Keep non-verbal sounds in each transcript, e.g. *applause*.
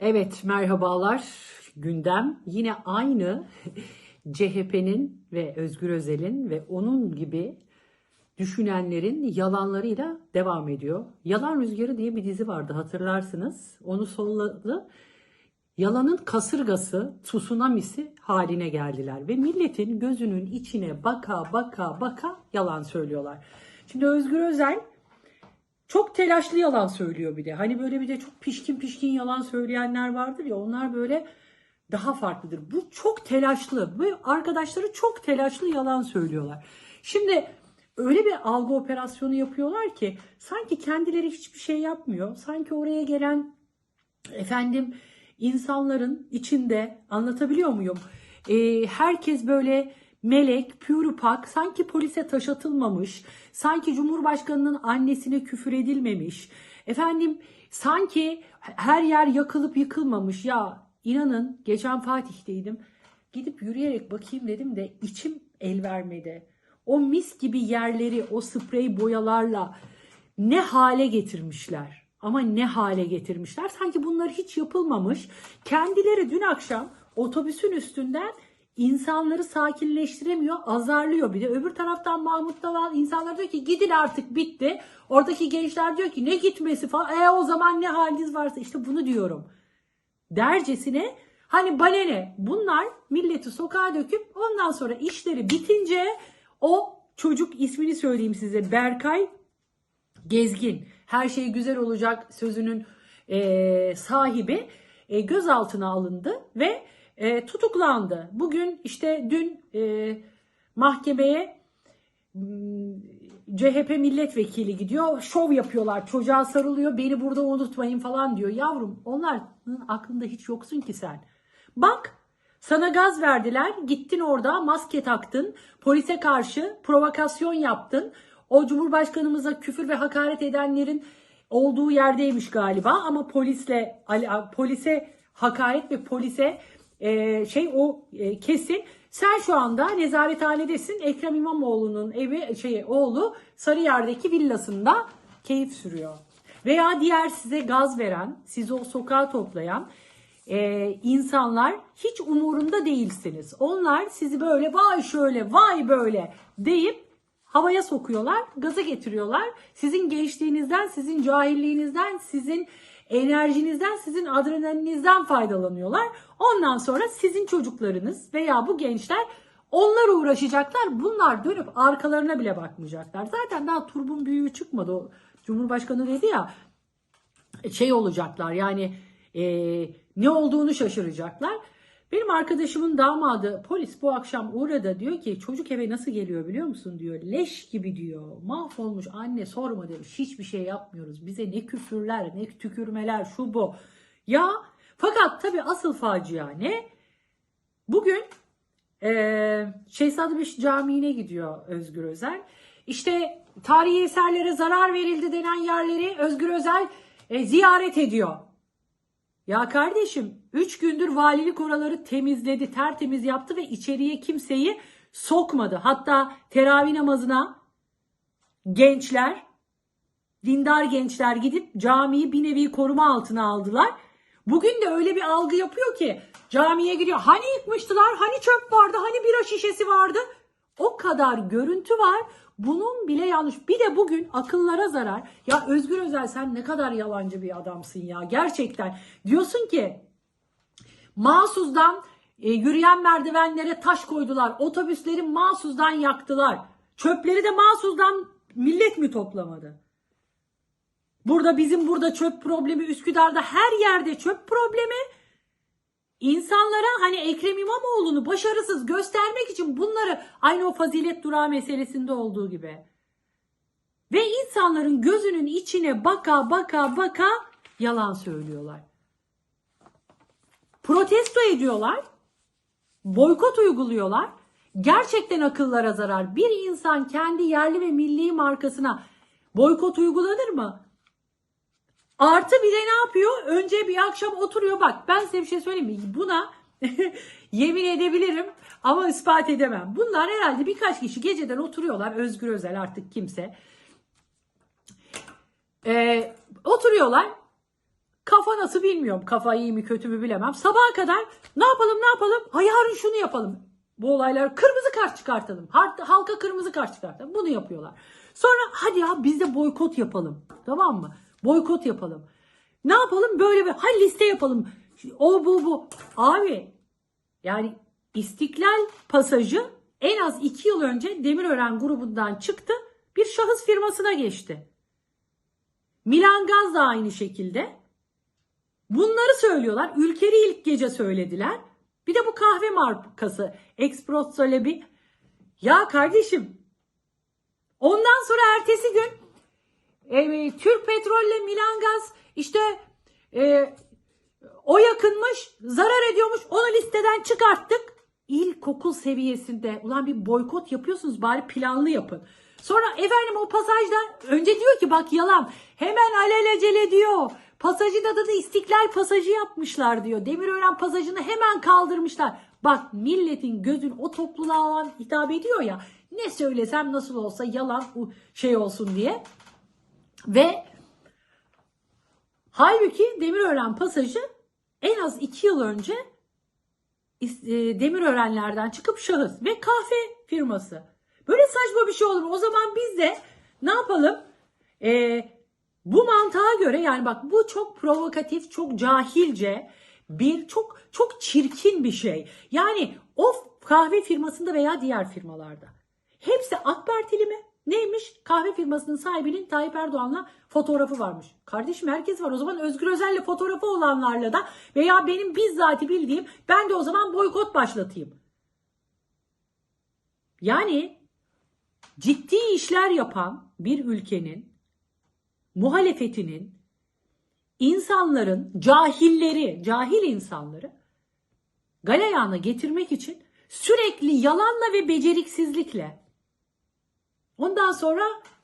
Evet, merhabalar. Gündem yine aynı *laughs* CHP'nin ve Özgür Özel'in ve onun gibi düşünenlerin yalanlarıyla devam ediyor. Yalan Rüzgarı diye bir dizi vardı hatırlarsınız. Onu solladı. Yalanın kasırgası, tsunamisi haline geldiler ve milletin gözünün içine baka baka baka yalan söylüyorlar. Şimdi Özgür Özel çok telaşlı yalan söylüyor bir de. Hani böyle bir de çok pişkin pişkin yalan söyleyenler vardır ya onlar böyle daha farklıdır. Bu çok telaşlı. Bu arkadaşları çok telaşlı yalan söylüyorlar. Şimdi öyle bir algı operasyonu yapıyorlar ki sanki kendileri hiçbir şey yapmıyor. Sanki oraya gelen efendim insanların içinde anlatabiliyor muyum? Ee, herkes böyle melek, pürüpak, sanki polise taş atılmamış, sanki Cumhurbaşkanının annesine küfür edilmemiş, efendim sanki her yer yakılıp yıkılmamış. Ya inanın geçen Fatih'teydim, gidip yürüyerek bakayım dedim de içim el vermedi. O mis gibi yerleri o sprey boyalarla ne hale getirmişler. Ama ne hale getirmişler? Sanki bunlar hiç yapılmamış. Kendileri dün akşam otobüsün üstünden insanları sakinleştiremiyor, azarlıyor. Bir de öbür taraftan Mahmut Daval insanlar diyor ki gidin artık bitti. Oradaki gençler diyor ki ne gitmesi falan. E o zaman ne haliniz varsa işte bunu diyorum. Dercesine hani bana ne? Bunlar milleti sokağa döküp ondan sonra işleri bitince o çocuk ismini söyleyeyim size Berkay Gezgin. Her şey güzel olacak sözünün e, sahibi e, gözaltına alındı ve e, tutuklandı. Bugün işte dün e, mahkemeye m, CHP milletvekili gidiyor. Şov yapıyorlar. Çocuğa sarılıyor. Beni burada unutmayın falan diyor. Yavrum onların aklında hiç yoksun ki sen. Bak sana gaz verdiler. Gittin orada maske taktın. Polise karşı provokasyon yaptın. O Cumhurbaşkanımıza küfür ve hakaret edenlerin olduğu yerdeymiş galiba ama polisle polise hakaret ve polise e, şey o e, kesin. Sen şu anda nezarethanedesin. Ekrem İmamoğlu'nun evi şey oğlu Sarıyer'deki villasında keyif sürüyor. Veya diğer size gaz veren, sizi o sokağa toplayan e, insanlar hiç umurunda değilsiniz. Onlar sizi böyle vay şöyle vay böyle deyip havaya sokuyorlar, gaza getiriyorlar. Sizin gençliğinizden, sizin cahilliğinizden, sizin enerjinizden, sizin adrenalinizden faydalanıyorlar. Ondan sonra sizin çocuklarınız veya bu gençler onlar uğraşacaklar. Bunlar dönüp arkalarına bile bakmayacaklar. Zaten daha turbun büyüğü çıkmadı. O Cumhurbaşkanı dedi ya şey olacaklar yani e, ne olduğunu şaşıracaklar. Benim arkadaşımın damadı polis bu akşam uğradı diyor ki çocuk eve nasıl geliyor biliyor musun diyor. Leş gibi diyor. Mahvolmuş anne sorma demiş. Hiçbir şey yapmıyoruz. Bize ne küfürler ne tükürmeler şu bu. Ya fakat tabii asıl facia ne? Bugün e, Şehzadebaşı Camii'ne gidiyor Özgür Özel. İşte tarihi eserlere zarar verildi denen yerleri Özgür Özel e, ziyaret ediyor. Ya kardeşim 3 gündür valilik oraları temizledi, tertemiz yaptı ve içeriye kimseyi sokmadı. Hatta teravih namazına gençler, dindar gençler gidip camiyi bir nevi koruma altına aldılar. Bugün de öyle bir algı yapıyor ki camiye gidiyor. Hani yıkmıştılar, hani çöp vardı, hani bira şişesi vardı. O kadar görüntü var. Bunun bile yanlış. Bir de bugün akıllara zarar. Ya Özgür Özel sen ne kadar yalancı bir adamsın ya. Gerçekten. Diyorsun ki Mahsus'dan e, yürüyen merdivenlere taş koydular. Otobüsleri Mahsus'dan yaktılar. Çöpleri de Mahsus'dan millet mi toplamadı? Burada bizim burada çöp problemi Üsküdar'da her yerde çöp problemi. İnsanlara hani Ekrem İmamoğlu'nu başarısız göstermek için bunları aynı o fazilet durağı meselesinde olduğu gibi. Ve insanların gözünün içine baka baka baka yalan söylüyorlar. Protesto ediyorlar. Boykot uyguluyorlar. Gerçekten akıllara zarar. Bir insan kendi yerli ve milli markasına boykot uygulanır mı? Artı bir de ne yapıyor? Önce bir akşam oturuyor. Bak ben size bir şey söyleyeyim mi? Buna *laughs* yemin edebilirim ama ispat edemem. Bunlar herhalde birkaç kişi geceden oturuyorlar. Özgür Özel artık kimse. Ee, oturuyorlar. Kafa nasıl bilmiyorum. Kafa iyi mi kötü mü bilemem. Sabaha kadar ne yapalım ne yapalım? Ha yarın şunu yapalım. Bu olaylar kırmızı kart çıkartalım. Halka kırmızı kart çıkartalım. Bunu yapıyorlar. Sonra hadi ya biz de boykot yapalım. Tamam mı? Boykot yapalım. Ne yapalım? Böyle bir ha liste yapalım. O bu bu. Abi yani İstiklal pasajı en az iki yıl önce Demirören grubundan çıktı. Bir şahıs firmasına geçti. Milan Gaz da aynı şekilde. Bunları söylüyorlar. Ülkeri ilk gece söylediler. Bir de bu kahve markası Espresso Lab'i. Ya kardeşim ondan sonra ertesi gün e, Türk Petrol'le Milan Gaz işte e, o yakınmış, zarar ediyormuş. Onu listeden çıkarttık. İlkokul seviyesinde ulan bir boykot yapıyorsunuz bari planlı yapın. Sonra efendim o pasajda önce diyor ki bak yalan. Hemen alelacele diyor. Pasajın adını İstiklal Pasajı yapmışlar diyor. Demirören pasajını hemen kaldırmışlar. Bak milletin gözün o topluluğa hitap ediyor ya. Ne söylesem nasıl olsa yalan şey olsun diye. Ve halbuki Demirören pasajı en az iki yıl önce e, Demirörenlerden çıkıp şahıs ve kahve firması. Böyle saçma bir şey olur mu? O zaman biz de ne yapalım? E, bu mantığa göre yani bak bu çok provokatif, çok cahilce bir çok çok çirkin bir şey. Yani o kahve firmasında veya diğer firmalarda. Hepsi AK Partili mi? Neymiş? Kahve firmasının sahibinin Tayyip Erdoğan'la fotoğrafı varmış. Kardeşim herkes var. O zaman Özgür Özel'le fotoğrafı olanlarla da veya benim bizzati bildiğim ben de o zaman boykot başlatayım. Yani ciddi işler yapan bir ülkenin muhalefetinin insanların cahilleri, cahil insanları galeyana getirmek için sürekli yalanla ve beceriksizlikle Ondan sonra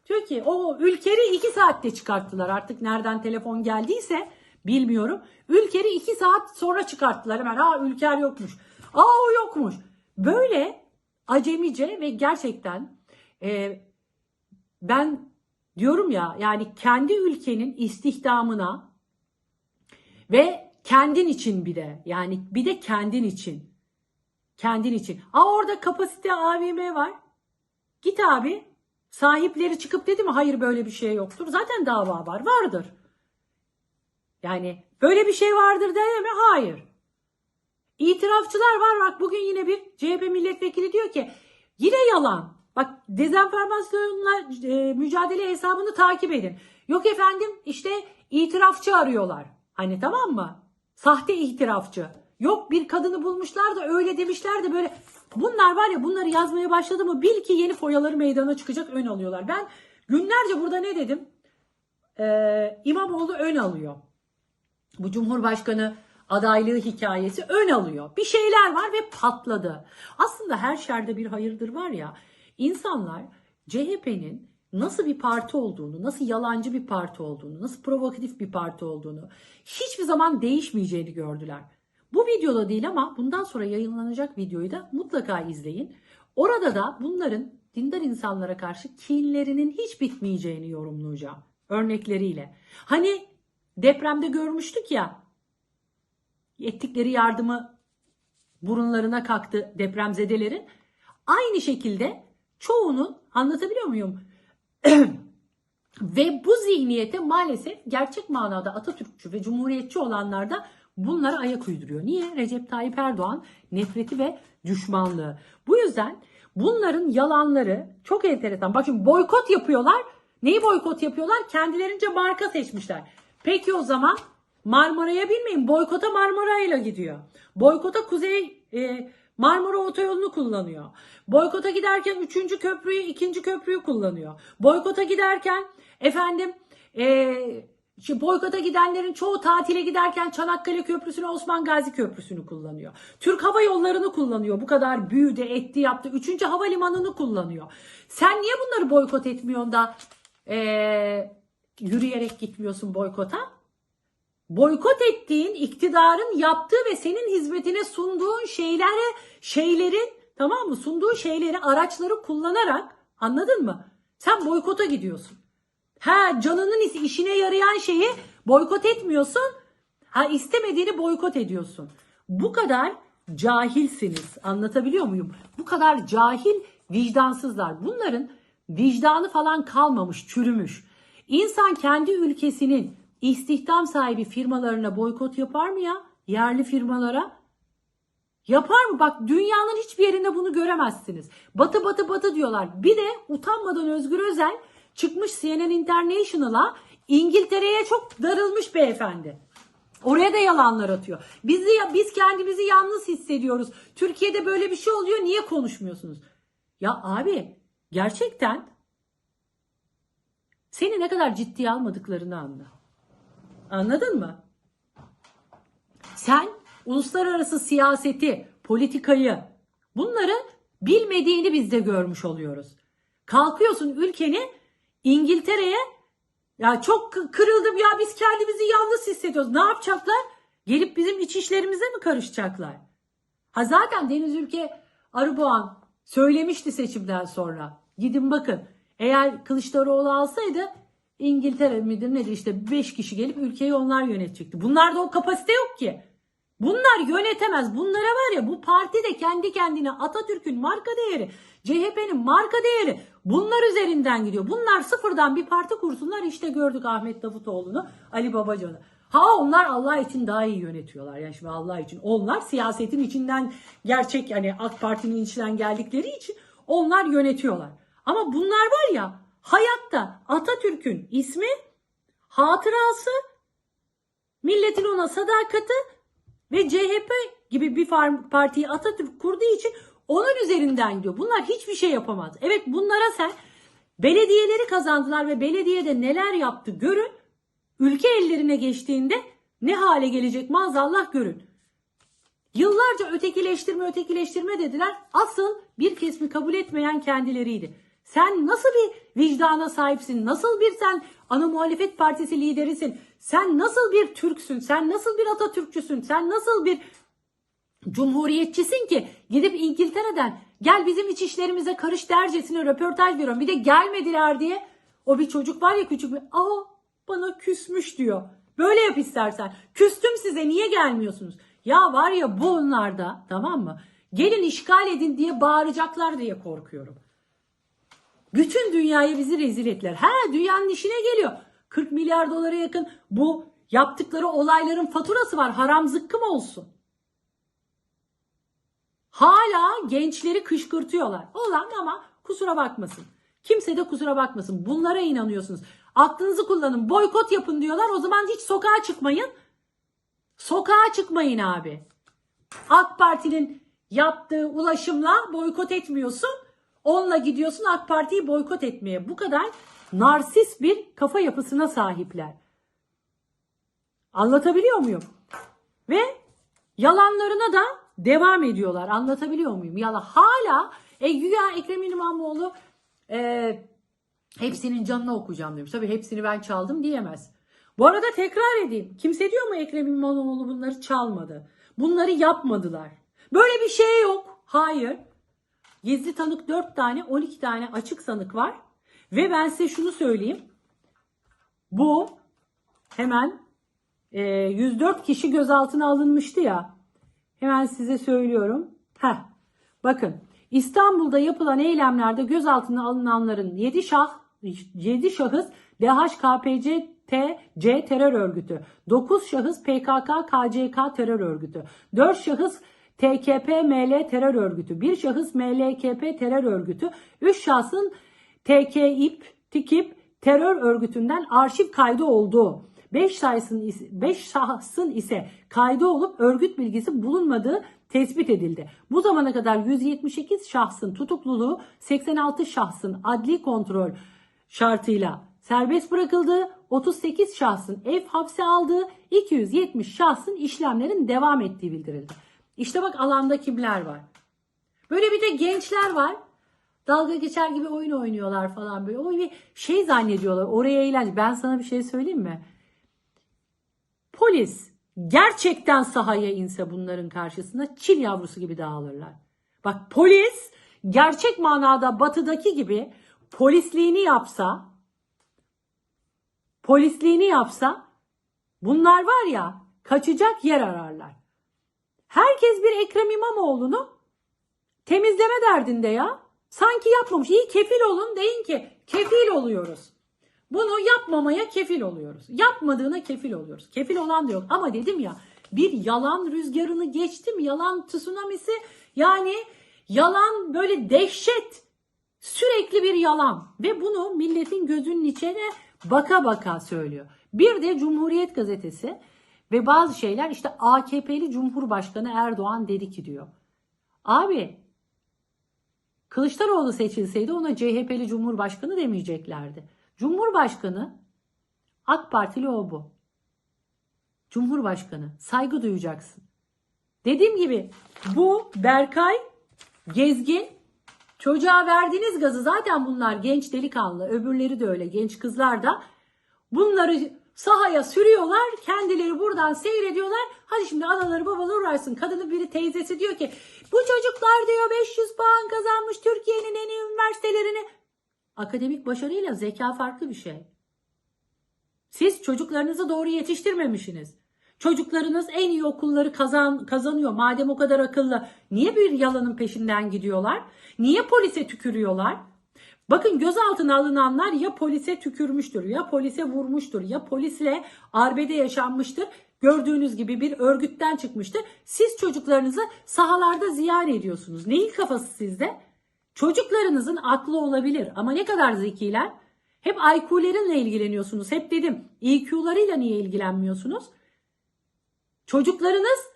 diyor ki o ülkeri iki saatte çıkarttılar. Artık nereden telefon geldiyse bilmiyorum. Ülkeri iki saat sonra çıkarttılar hemen. Aa ülker yokmuş. Aa o yokmuş. Böyle acemice ve gerçekten e, ben diyorum ya yani kendi ülkenin istihdamına ve kendin için bir de yani bir de kendin için. Kendin için. Aa orada kapasite AVM var. Git abi. Sahipleri çıkıp dedi mi hayır böyle bir şey yoktur. Zaten dava var. Vardır. Yani böyle bir şey vardır dedi mi? Hayır. İtirafçılar var. Bak bugün yine bir CHP milletvekili diyor ki yine yalan. Bak dezenformasyonla e, mücadele hesabını takip edin. Yok efendim işte itirafçı arıyorlar. Hani tamam mı? Sahte itirafçı. Yok bir kadını bulmuşlar da öyle demişler de böyle. Bunlar var ya bunları yazmaya başladı mı bil ki yeni foyaları meydana çıkacak ön alıyorlar. Ben günlerce burada ne dedim? Ee, İmamoğlu ön alıyor. Bu Cumhurbaşkanı adaylığı hikayesi ön alıyor. Bir şeyler var ve patladı. Aslında her şerde bir hayırdır var ya. İnsanlar CHP'nin nasıl bir parti olduğunu, nasıl yalancı bir parti olduğunu, nasıl provokatif bir parti olduğunu hiçbir zaman değişmeyeceğini gördüler. Bu videoda değil ama bundan sonra yayınlanacak videoyu da mutlaka izleyin. Orada da bunların dindar insanlara karşı kinlerinin hiç bitmeyeceğini yorumlayacağım örnekleriyle. Hani depremde görmüştük ya ettikleri yardımı burunlarına kalktı depremzedelerin. Aynı şekilde çoğunun anlatabiliyor muyum? *clears throat* ve bu zihniyete maalesef gerçek manada Atatürkçü ve Cumhuriyetçi olanlar da bunlara ayak uyduruyor. Niye? Recep Tayyip Erdoğan nefreti ve düşmanlığı. Bu yüzden bunların yalanları çok enteresan. Bak şimdi boykot yapıyorlar. Neyi boykot yapıyorlar? Kendilerince marka seçmişler. Peki o zaman Marmara'ya binmeyin. Boykota Marmara'yla gidiyor. Boykota Kuzey e, Marmara Otoyolu'nu kullanıyor. Boykota giderken 3. köprüyü, 2. köprüyü kullanıyor. Boykota giderken efendim e, Şimdi boykota gidenlerin çoğu tatile giderken Çanakkale Köprüsü'nü, Osman Gazi Köprüsü'nü kullanıyor. Türk Hava Yolları'nı kullanıyor. Bu kadar büyüdü, etti, yaptı. Üçüncü havalimanını kullanıyor. Sen niye bunları boykot etmiyorsun da eee, yürüyerek gitmiyorsun boykota? Boykot ettiğin iktidarın yaptığı ve senin hizmetine sunduğun şeylere, şeylerin tamam mı? Sunduğu şeyleri, araçları kullanarak anladın mı? Sen boykota gidiyorsun. Ha canının işine yarayan şeyi boykot etmiyorsun. Ha istemediğini boykot ediyorsun. Bu kadar cahilsiniz. Anlatabiliyor muyum? Bu kadar cahil vicdansızlar. Bunların vicdanı falan kalmamış, çürümüş. İnsan kendi ülkesinin istihdam sahibi firmalarına boykot yapar mı ya? Yerli firmalara. Yapar mı? Bak dünyanın hiçbir yerinde bunu göremezsiniz. Batı batı batı diyorlar. Bir de utanmadan Özgür Özel çıkmış CNN International'a İngiltere'ye çok darılmış beyefendi. Oraya da yalanlar atıyor. Biz de, biz kendimizi yalnız hissediyoruz. Türkiye'de böyle bir şey oluyor. Niye konuşmuyorsunuz? Ya abi gerçekten seni ne kadar ciddiye almadıklarını anla. Anladın mı? Sen uluslararası siyaseti, politikayı bunları bilmediğini biz de görmüş oluyoruz. Kalkıyorsun ülkeni İngiltere'ye ya çok kı- kırıldım ya biz kendimizi yalnız hissediyoruz. Ne yapacaklar? Gelip bizim iç işlerimize mi karışacaklar? Ha zaten Deniz Ülke Arıboğan söylemişti seçimden sonra. Gidin bakın. Eğer Kılıçdaroğlu alsaydı İngiltere midir nedir işte 5 kişi gelip ülkeyi onlar yönetecekti. Bunlarda o kapasite yok ki. Bunlar yönetemez. Bunlara var ya bu parti de kendi kendine Atatürk'ün marka değeri, CHP'nin marka değeri bunlar üzerinden gidiyor. Bunlar sıfırdan bir parti kursunlar. İşte gördük Ahmet Davutoğlu'nu, Ali Babacan'ı. Ha onlar Allah için daha iyi yönetiyorlar. Yani şimdi Allah için. Onlar siyasetin içinden gerçek yani AK Parti'nin içinden geldikleri için onlar yönetiyorlar. Ama bunlar var ya hayatta Atatürk'ün ismi, hatırası, milletin ona sadakati ve CHP gibi bir partiyi Atatürk kurduğu için onun üzerinden gidiyor. Bunlar hiçbir şey yapamaz. Evet bunlara sen belediyeleri kazandılar ve belediyede neler yaptı görün. Ülke ellerine geçtiğinde ne hale gelecek maazallah görün. Yıllarca ötekileştirme ötekileştirme dediler. Asıl bir kesimi kabul etmeyen kendileriydi. Sen nasıl bir vicdana sahipsin? Nasıl bir sen ana muhalefet partisi liderisin? Sen nasıl bir Türksün? Sen nasıl bir Atatürkçüsün? Sen nasıl bir cumhuriyetçisin ki gidip İngiltere'den gel bizim iç işlerimize karış dercesine röportaj veriyorum. Bir de gelmediler diye o bir çocuk var ya küçük bir aa bana küsmüş diyor. Böyle yap istersen. Küstüm size niye gelmiyorsunuz? Ya var ya bunlarda tamam mı? Gelin işgal edin diye bağıracaklar diye korkuyorum. Bütün dünyayı bizi rezil ettiler. Ha dünyanın işine geliyor. 40 milyar dolara yakın bu yaptıkları olayların faturası var. Haram zıkkım olsun. Hala gençleri kışkırtıyorlar. Olan ama kusura bakmasın. Kimse de kusura bakmasın. Bunlara inanıyorsunuz. Aklınızı kullanın. Boykot yapın diyorlar. O zaman hiç sokağa çıkmayın. Sokağa çıkmayın abi. AK Parti'nin yaptığı ulaşımla boykot etmiyorsun. Onunla gidiyorsun AK Parti'yi boykot etmeye. Bu kadar narsist bir kafa yapısına sahipler. Anlatabiliyor muyum? Ve yalanlarına da devam ediyorlar. Anlatabiliyor muyum? Yalan. Hala e, güya Ekrem İmamoğlu e, hepsinin canını okuyacağım demiş. Tabii hepsini ben çaldım diyemez. Bu arada tekrar edeyim. Kimse diyor mu Ekrem İmamoğlu bunları çalmadı? Bunları yapmadılar. Böyle bir şey yok. Hayır. Gizli tanık 4 tane, 12 tane açık sanık var. Ve ben size şunu söyleyeyim. Bu hemen e, 104 kişi gözaltına alınmıştı ya. Hemen size söylüyorum. Heh, bakın. İstanbul'da yapılan eylemlerde gözaltına alınanların 7 şah 7 şahıs DHKPC TC terör örgütü, 9 şahıs PKK KCK terör örgütü, 4 şahıs TKP ML terör örgütü, 1 şahıs MLKP terör örgütü, 3 şahsın TKİP TİKİP terör örgütünden arşiv kaydı olduğu, 5 şahsın, 5 şahsın ise kaydı olup örgüt bilgisi bulunmadığı tespit edildi. Bu zamana kadar 178 şahsın tutukluluğu 86 şahsın adli kontrol şartıyla serbest bırakıldığı, 38 şahsın ev hapse aldığı, 270 şahsın işlemlerin devam ettiği bildirildi. İşte bak alanda kimler var. Böyle bir de gençler var. Dalga geçer gibi oyun oynuyorlar falan böyle. O bir şey zannediyorlar. Oraya eğlence. Ben sana bir şey söyleyeyim mi? Polis gerçekten sahaya inse bunların karşısında çil yavrusu gibi dağılırlar. Bak polis gerçek manada batıdaki gibi polisliğini yapsa polisliğini yapsa bunlar var ya kaçacak yer ararlar. Herkes bir Ekrem İmamoğlu'nu temizleme derdinde ya. Sanki yapmamış. İyi kefil olun deyin ki kefil oluyoruz. Bunu yapmamaya kefil oluyoruz. Yapmadığına kefil oluyoruz. Kefil olan da yok. Ama dedim ya bir yalan rüzgarını geçtim. Yalan tsunamisi yani yalan böyle dehşet. Sürekli bir yalan. Ve bunu milletin gözünün içine baka baka söylüyor. Bir de Cumhuriyet Gazetesi ve bazı şeyler işte AKP'li Cumhurbaşkanı Erdoğan dedi ki diyor. Abi Kılıçdaroğlu seçilseydi ona CHP'li Cumhurbaşkanı demeyeceklerdi. Cumhurbaşkanı AK Partili o bu. Cumhurbaşkanı saygı duyacaksın. Dediğim gibi bu Berkay Gezgin çocuğa verdiğiniz gazı zaten bunlar genç delikanlı öbürleri de öyle genç kızlar da bunları sahaya sürüyorlar kendileri buradan seyrediyorlar hadi şimdi anaları babaları uğraşsın kadının biri teyzesi diyor ki bu çocuklar diyor 500 puan kazanmış Türkiye'nin en iyi üniversitelerini akademik başarıyla zeka farklı bir şey. Siz çocuklarınızı doğru yetiştirmemişsiniz. Çocuklarınız en iyi okulları kazan, kazanıyor. Madem o kadar akıllı niye bir yalanın peşinden gidiyorlar? Niye polise tükürüyorlar? Bakın gözaltına alınanlar ya polise tükürmüştür, ya polise vurmuştur, ya polisle arbede yaşanmıştır. Gördüğünüz gibi bir örgütten çıkmıştır. Siz çocuklarınızı sahalarda ziyan ediyorsunuz. Neyin kafası sizde? Çocuklarınızın aklı olabilir ama ne kadar zekiler? Hep IQ'lerinle ilgileniyorsunuz. Hep dedim EQ'larıyla niye ilgilenmiyorsunuz? Çocuklarınız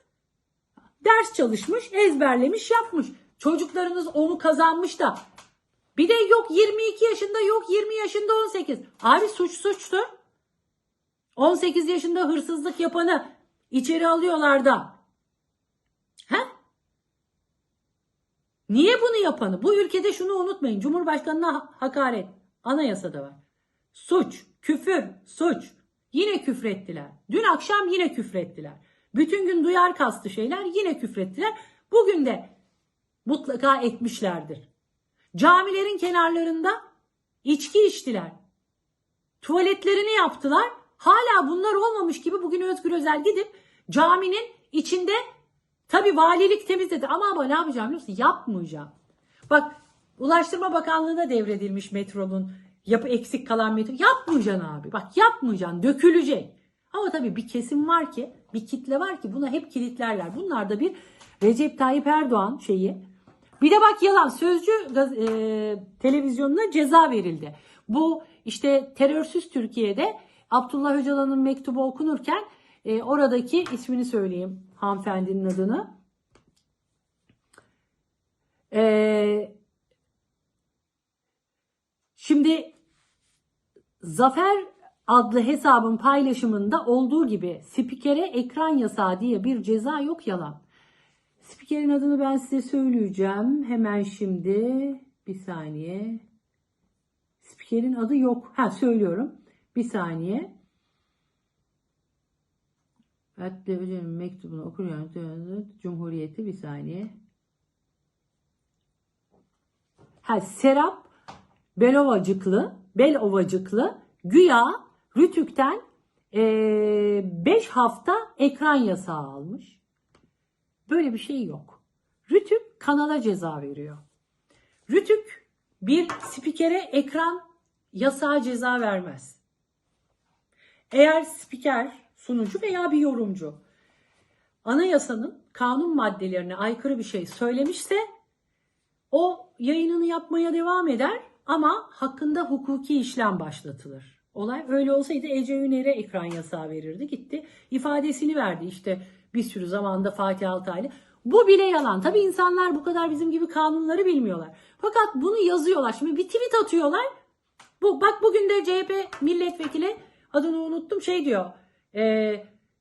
ders çalışmış, ezberlemiş, yapmış. Çocuklarınız onu kazanmış da. Bir de yok 22 yaşında, yok 20 yaşında 18. Abi suç suçtu. 18 yaşında hırsızlık yapanı içeri alıyorlar da. Niye bunu yapanı? Bu ülkede şunu unutmayın. Cumhurbaşkanına hakaret. Anayasada var. Suç, küfür, suç. Yine küfrettiler. Dün akşam yine küfrettiler. Bütün gün duyar kastı şeyler yine küfrettiler. Bugün de mutlaka etmişlerdir. Camilerin kenarlarında içki içtiler. Tuvaletlerini yaptılar. Hala bunlar olmamış gibi bugün Özgür Özel gidip caminin içinde tabi valilik temizledi ama ama ne yapacağım biliyor musun? Yapmayacağım. Bak Ulaştırma Bakanlığı'na devredilmiş metronun yapı eksik kalan metro. Yapmayacaksın abi. Bak yapmayacaksın. Dökülecek. Ama tabii bir kesim var ki, bir kitle var ki buna hep kilitlerler. Bunlar da bir Recep Tayyip Erdoğan şeyi. Bir de bak yalan sözcü e, televizyonuna ceza verildi. Bu işte terörsüz Türkiye'de Abdullah Öcalan'ın mektubu okunurken e, oradaki ismini söyleyeyim hanımefendinin adını. E, şimdi Zafer adlı hesabın paylaşımında olduğu gibi spikere ekran yasağı diye bir ceza yok yalan. Spikerin adını ben size söyleyeceğim. Hemen şimdi bir saniye. Spikerin adı yok. Ha söylüyorum. Bir saniye. Hatta hocam mektubunu okuyor. Cumhuriyeti bir saniye. Ha Serap Belovacıklı, Belovacıklı güya Rütük'ten 5 hafta ekran yasağı almış. Böyle bir şey yok. Rütük kanala ceza veriyor. Rütük bir spikere ekran yasağı ceza vermez. Eğer spiker, sunucu veya bir yorumcu anayasanın kanun maddelerine aykırı bir şey söylemişse o yayınını yapmaya devam eder ama hakkında hukuki işlem başlatılır. Olay öyle olsaydı Ece Üner'e ekran yasağı verirdi. Gitti ifadesini verdi işte bir sürü zamanda Fatih Altaylı. Bu bile yalan. Tabii insanlar bu kadar bizim gibi kanunları bilmiyorlar. Fakat bunu yazıyorlar. Şimdi bir tweet atıyorlar. Bu bak bugün de CHP milletvekili adını unuttum şey diyor. E,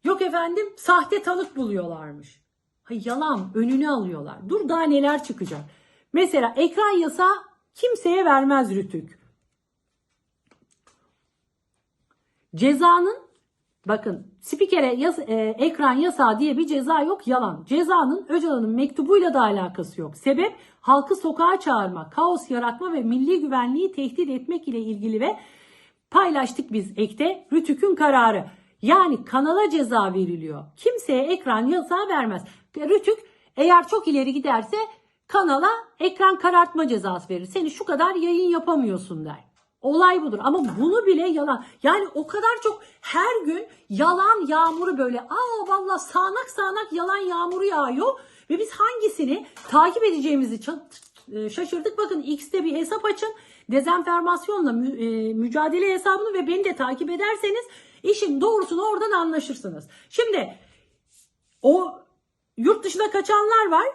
yok efendim sahte tanık buluyorlarmış. Hay yalan önünü alıyorlar. Dur daha neler çıkacak. Mesela ekran yasağı kimseye vermez Rütük. Cezanın bakın spikere yas- e, ekran yasağı diye bir ceza yok yalan. Cezanın Öcalan'ın mektubuyla da alakası yok. Sebep halkı sokağa çağırma, kaos yaratma ve milli güvenliği tehdit etmek ile ilgili ve paylaştık biz ekte Rütük'ün kararı. Yani kanala ceza veriliyor. Kimseye ekran yasağı vermez. Rütük eğer çok ileri giderse kanala ekran karartma cezası verir. Seni şu kadar yayın yapamıyorsun der. Olay budur ama bunu bile yalan. Yani o kadar çok her gün yalan yağmuru böyle aa valla sağanak sağanak yalan yağmuru yağıyor ve biz hangisini takip edeceğimizi e, şaşırdık. Bakın X'te bir hesap açın. Dezenformasyonla e, mücadele hesabını ve beni de takip ederseniz işin doğrusunu oradan anlaşırsınız. Şimdi o yurt dışına kaçanlar var.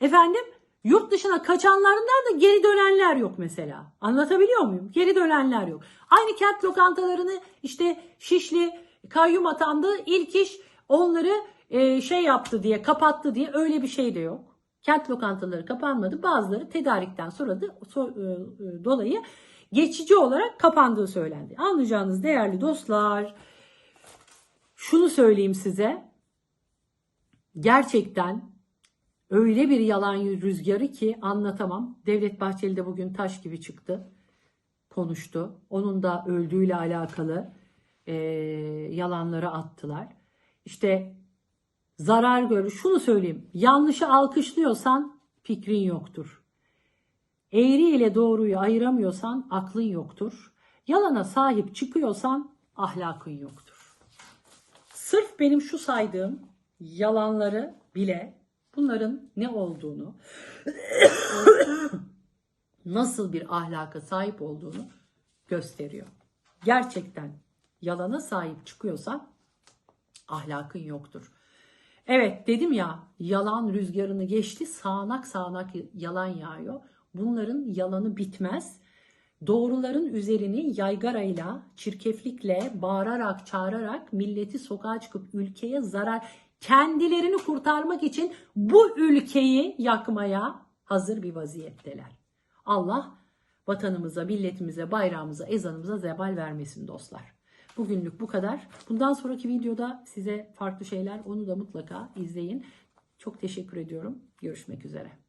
Efendim yurt dışına kaçanlarından da geri dönenler yok mesela. Anlatabiliyor muyum? Geri dönenler yok. Aynı kent lokantalarını işte Şişli kayyum atandı. İlk iş onları e, şey yaptı diye kapattı diye öyle bir şey de yok. Kent lokantaları kapanmadı. Bazıları tedarikten sonra da so- e, e, dolayı geçici olarak kapandığı söylendi. Anlayacağınız değerli dostlar şunu söyleyeyim size. Gerçekten öyle bir yalan rüzgarı ki anlatamam. Devlet Bahçeli de bugün taş gibi çıktı. Konuştu. Onun da öldüğüyle alakalı e, yalanları attılar. İşte zarar görür. Şunu söyleyeyim. Yanlışı alkışlıyorsan fikrin yoktur. Eğri ile doğruyu ayıramıyorsan aklın yoktur. Yalana sahip çıkıyorsan ahlakın yoktur. Sırf benim şu saydığım yalanları bile bunların ne olduğunu, *coughs* nasıl bir ahlaka sahip olduğunu gösteriyor. Gerçekten yalana sahip çıkıyorsan ahlakın yoktur. Evet dedim ya yalan rüzgarını geçti sağanak sağanak yalan yağıyor. Bunların yalanı bitmez. Doğruların üzerini yaygarayla, çirkeflikle, bağırarak, çağırarak milleti sokağa çıkıp ülkeye zarar, kendilerini kurtarmak için bu ülkeyi yakmaya hazır bir vaziyetteler. Allah vatanımıza, milletimize, bayrağımıza, ezanımıza zeval vermesin dostlar. Bugünlük bu kadar. Bundan sonraki videoda size farklı şeyler onu da mutlaka izleyin. Çok teşekkür ediyorum. Görüşmek üzere.